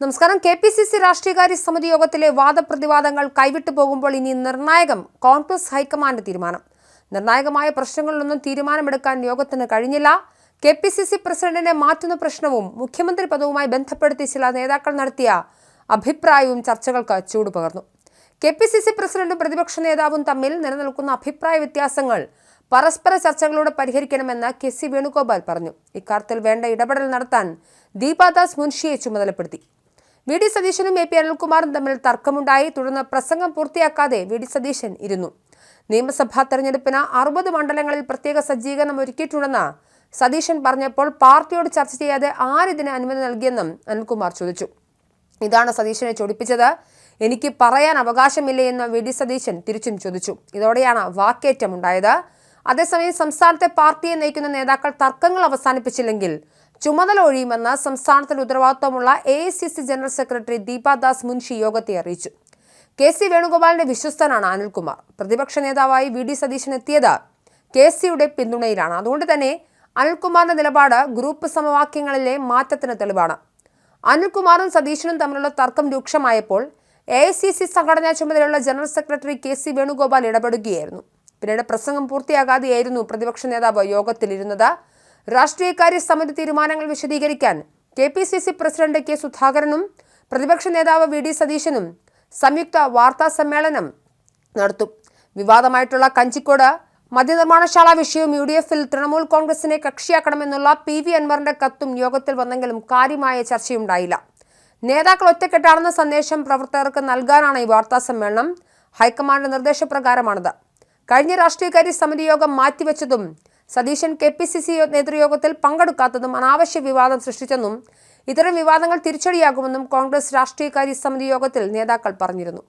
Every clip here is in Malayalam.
നമസ്കാരം. കെ പി സി സി രാഷ്ട്രീയകാര്യ സമിതി യോഗത്തിലെ വാദപ്രതിവാദങ്ങൾ കൈവിട്ടു പോകുമ്പോൾ ഇനി നിർണായകം കോൺഗ്രസ് ഹൈക്കമാൻഡ് തീരുമാനം. നിർണായകമായ പ്രശ്നങ്ങളിലൊന്നും തീരുമാനമെടുക്കാൻ യോഗത്തിന് കഴിഞ്ഞില്ല. കെ പി സി സി പ്രസിഡന്റിനെ മാറ്റുന്ന പ്രശ്നവും മുഖ്യമന്ത്രി പദവുമായി ബന്ധപ്പെടുത്തി ചില നേതാക്കൾ നടത്തിയ അഭിപ്രായവും ചർച്ചകൾക്ക് ചൂട് പകർന്നു. കെ പി സി സി പ്രസിഡന്റും പ്രതിപക്ഷ നേതാവും തമ്മിൽ നിലനിൽക്കുന്ന അഭിപ്രായ വ്യത്യാസങ്ങൾ പരസ്പര ചർച്ചകളിലൂടെ പരിഹരിക്കണമെന്ന് കെ സി വേണുഗോപാൽ പറഞ്ഞു. ഇക്കാര്യത്തിൽ വേണ്ട ഇടപെടൽ നടത്താൻ ദീപാദാസ് മുൻഷിയെ ചുമതലപ്പെടുത്തി. വി ഡി സതീശനും എ പി അനിൽകുമാറും തമ്മിൽ തർക്കമുണ്ടായി. തുടർന്ന് പ്രസംഗം പൂർത്തിയാക്കാതെ വി ഡി സതീശൻ ഇരുന്നു. നിയമസഭാ തെരഞ്ഞെടുപ്പിന് അറുപത് മണ്ഡലങ്ങളിൽ പ്രത്യേക സജ്ജീകരണം ഒരുക്കിയിട്ടുണ്ടെന്ന് സതീശൻ പറഞ്ഞപ്പോൾ പാർട്ടിയോട് ചർച്ച ചെയ്യാതെ ആരിതിന് അനുമതി നൽകിയെന്നും അനിൽകുമാർ ചോദിച്ചു. ഇതാണ് സതീശനെ ചൊടിപ്പിച്ചത്. എനിക്ക് പറയാൻ അവകാശമില്ലേ എന്ന് വി ഡി സതീശൻ തിരിച്ചും ചോദിച്ചു. ഇതോടെയാണ് വാക്കേറ്റം ഉണ്ടായത് അതേസമയം സംസ്ഥാനത്തെ പാർട്ടിയെ നയിക്കുന്ന നേതാക്കൾ തർക്കങ്ങൾ അവസാനിപ്പിച്ചില്ലെങ്കിൽ ചുമതല ഒഴിയുമെന്ന് സംസ്ഥാനത്തിൽ ഉത്തരവാദിത്വമുള്ള A general secretary Deepadas Munshi യോഗത്തെ അറിയിച്ചു. കെ സി വേണുഗോപാലിന്റെ വിശ്വസ്തനാണ് അനിൽകുമാർ. പ്രതിപക്ഷ നേതാവായി വി. ഡി. സതീശൻ എത്തിയത് കെ സിയുടെ പിന്തുണയിലാണ്. അതുകൊണ്ട് തന്നെ അനിൽകുമാറിന്റെ നിലപാട് ഗ്രൂപ്പ് സമവാക്യങ്ങളിലെ മാറ്റത്തിന് തെളിവാണ്. അനിൽകുമാറും സതീശനും തമ്മിലുള്ള തർക്കം രൂക്ഷമായപ്പോൾ എ ഐ സി സി സംഘടനാ ചുമതലയുള്ള general secretary K C Venugopal ഇടപെടുകയായിരുന്നു. പിന്നീട് പ്രസംഗം പൂർത്തിയാകാതെയായിരുന്നു പ്രതിപക്ഷ നേതാവ് യോഗത്തിലിരുന്നത്. രാഷ്ട്രീയകാര്യ സമിതി തീരുമാനങ്ങൾ വിശദീകരിക്കാൻ K P C C president K സുധാകരനും പ്രതിപക്ഷ നേതാവ് വി ഡി സതീശനും സംയുക്ത വാർത്താ സമ്മേളനം നടത്തും. വിവാദമായിട്ടുള്ള കഞ്ചിക്കോട് മദ്യനിർമ്മാണശാല വിഷയവും യു ഡി എഫിൽ തൃണമൂൽ കോൺഗ്രസിനെ കക്ഷിയാക്കണമെന്നുള്ള പി വി അൻവറിന്റെ കത്തും യോഗത്തിൽ വന്നെങ്കിലും കാര്യമായ ചർച്ചയുണ്ടായില്ല. നേതാക്കൾ ഒറ്റക്കെട്ടാണെന്ന സന്ദേശം പ്രവർത്തകർക്ക് നൽകാനാണ് ഈ വാർത്താ സമ്മേളനം. ഹൈക്കമാൻഡ് നിർദ്ദേശപ്രകാരമാണിത്. കഴിഞ്ഞ രാഷ്ട്രീയകാര്യ സമിതി യോഗം മാറ്റിവെച്ചതും Satheesan K P C C നേതൃയോഗത്തിൽ പങ്കെടുക്കാത്തതും അനാവശ്യ വിവാദം സൃഷ്ടിച്ചെന്നും ഇത്തരം വിവാദങ്ങൾ തിരിച്ചടിയാകുമെന്നും കോൺഗ്രസ് രാഷ്ട്രീയകാര്യ സമിതി യോഗത്തിൽ നേതാക്കൾ പറഞ്ഞിരുന്നു.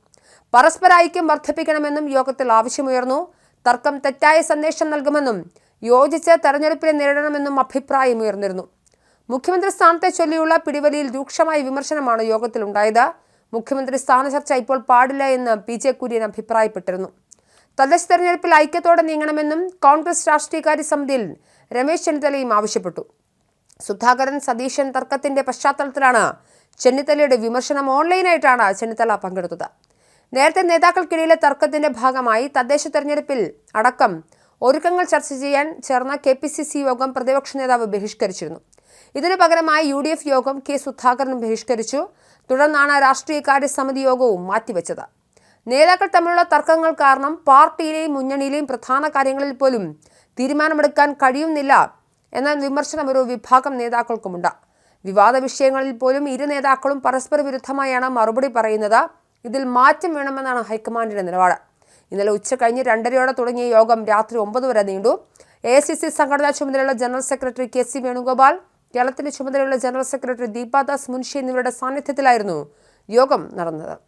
പരസ്പര ഐക്യം വർദ്ധിപ്പിക്കണമെന്നും യോഗത്തിൽ ആവശ്യമുയർന്നു. തർക്കം തെറ്റായ സന്ദേശം നൽകുമെന്നും യോജിച്ച് തെരഞ്ഞെടുപ്പിനെ നേരിടണമെന്നും അഭിപ്രായമുയർന്നിരുന്നു മുഖ്യമന്ത്രി സ്ഥാനത്തെ ചൊല്ലിയുള്ള പിടിവലിയിൽ രൂക്ഷമായ വിമർശനമാണ് യോഗത്തിലുണ്ടായത്. മുഖ്യമന്ത്രി സ്ഥാന ചർച്ച ഇപ്പോൾ പാടില്ല എന്ന് പി ജെ കുര്യൻ അഭിപ്രായപ്പെട്ടിരുന്നു. തദ്ദേശ തെരഞ്ഞെടുപ്പിൽ ഐക്യത്തോടെ നീങ്ങണമെന്നും കോൺഗ്രസ് രാഷ്ട്രീയകാര്യ സമിതിയിൽ രമേശ് ചെന്നിത്തലയും ആവശ്യപ്പെട്ടു. സുധാകരൻ സതീശൻ തർക്കത്തിന്റെ പശ്ചാത്തലത്തിലാണ് ചെന്നിത്തലയുടെ വിമർശനം ഓൺലൈനായിട്ടാണ് ചെന്നിത്തല പങ്കെടുത്തത്. നേരത്തെ നേതാക്കൾക്കിടയിലെ തർക്കത്തിന്റെ ഭാഗമായി തദ്ദേശ തെരഞ്ഞെടുപ്പിൽ അടക്കം ഒരുക്കങ്ങൾ ചർച്ച ചെയ്യാൻ ചേർന്ന കെ പി സി സി യോഗം പ്രതിപക്ഷ നേതാവ് ബഹിഷ്കരിച്ചിരുന്നു. ഇതിനു പകരമായി യു ഡി എഫ് യോഗം കെ സുധാകരനും ബഹിഷ്കരിച്ചു. തുടർന്നാണ് രാഷ്ട്രീയകാര്യ സമിതി യോഗവും മാറ്റിവെച്ചത്. നേതാക്കൾ തമ്മിലുള്ള തർക്കങ്ങൾ കാരണം പാർട്ടിയിലെയും മുന്നണിയിലെയും പ്രധാന കാര്യങ്ങളിൽ പോലും തീരുമാനമെടുക്കാൻ കഴിയുന്നില്ല എന്ന വിമർശനം ഒരു വിഭാഗം നേതാക്കൾക്കുമുണ്ട്. വിവാദ വിഷയങ്ങളിൽ പോലും ഇരു നേതാക്കളും പരസ്പര വിരുദ്ധമായാണ് മറുപടി പറയുന്നത്. ഇതിൽ മാറ്റം വേണമെന്നാണ് ഹൈക്കമാൻഡിന്റെ നിലപാട്. ഇന്നലെ ഉച്ച കഴിഞ്ഞ് രണ്ടരയോടെ തുടങ്ങിയ യോഗം രാത്രി ഒമ്പത് വരെ നീണ്ടു. എ സി സി സംഘടനാ ചുമതലയുള്ള general secretary K C Venugopal കേരളത്തിന്റെ ചുമതലയുള്ള ജനറൽ സെക്രട്ടറി ദീപാദാസ് മുൻഷി എന്നിവരുടെ സാന്നിധ്യത്തിലായിരുന്നു യോഗം നടന്നത്.